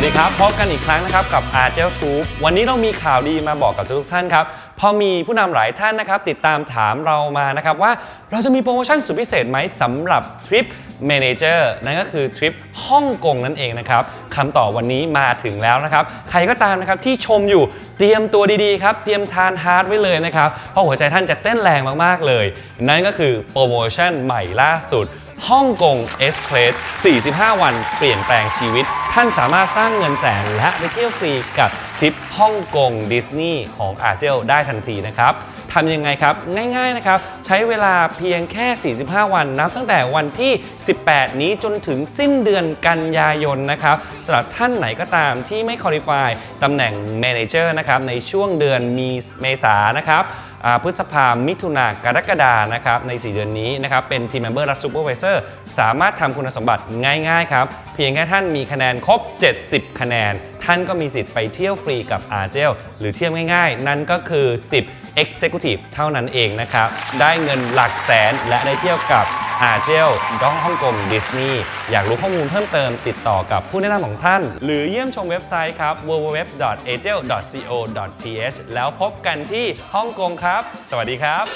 วัสดีครับ พบกันอีกครั้งนะครับกับ a r g e l Tube วันนี้เรามีข่าวดีมาบอกกับทุกท่านครับ พอมีผู้นำหลายท่านนะครับติดตามถามเรามานะครับว่าเราจะมีโปรโมชั่นสุดพิเศษไหมสำหรับทริป Manager นั่นก็คือทริปฮ่องกงนั่นเองนะครับคำตอบวันนี้มาถึงแล้วนะครับ ใครก็ตามนะครับที่ชมอยู่เตรียมตัวดีๆครับ เตรียมทานฮาร์ดไว้เลยนะครับ เพราะหัวใจท่านจะเต้นแรงมากๆเลย นั่นก็คือโปรโมชั่นใหม่ล่าสุดฮ่องกงเอสเพรส45 วันเปลี่ยนแปลงชีวิต ท่านสามารถสร้างเงินแสนและไปเที่ยวฟรีกับ ทริปฮ่องกงดิสนีย์ของอาเจลได้ทันทีนะครับทำยังไงครับ ง่ายๆนะครับ ใช้เวลาเพียงแค่ 45 วันนับตั้งแต่วันที่ 18 นี้จนถึงสิ้นเดือนกันยายนนะครับสำหรับท่านไหนก็ตามที่ไม่คุริฟายตำแหน่ง Manager นะครับในช่วงเดือนมีเมษานะครับ พฤษภามิถุนากรกฎานะครับใน 4 เดือนนี้นะครับเป็นทีมเมมเบอร์และซูเปอร์วิเซอร์สามารถทำคุณสมบัติง่ายๆครับ เพียงแค่ท่านมีคะแนนครบ 70 คะแนน ท่านก็มีสิทธิ์ไปเที่ยวฟรีกับอาเจลหรือเที่ยวง่ายๆ นั่นก็คือ 10 Executive เท่านั้นเองนะครับ ได้เงินหลักแสนและได้เที่ยวกับ อาเจลก็ฮ่องกงดิสนีย์อยากรู้ข้อมูลเพิ่มเติมติดต่อกับผู้แนะนำของท่าน หรือเยี่ยมชมเว็บไซต์ครับ www.agel.co.th แล้วพบกันที่ฮ่องกงครับ สวัสดีครับ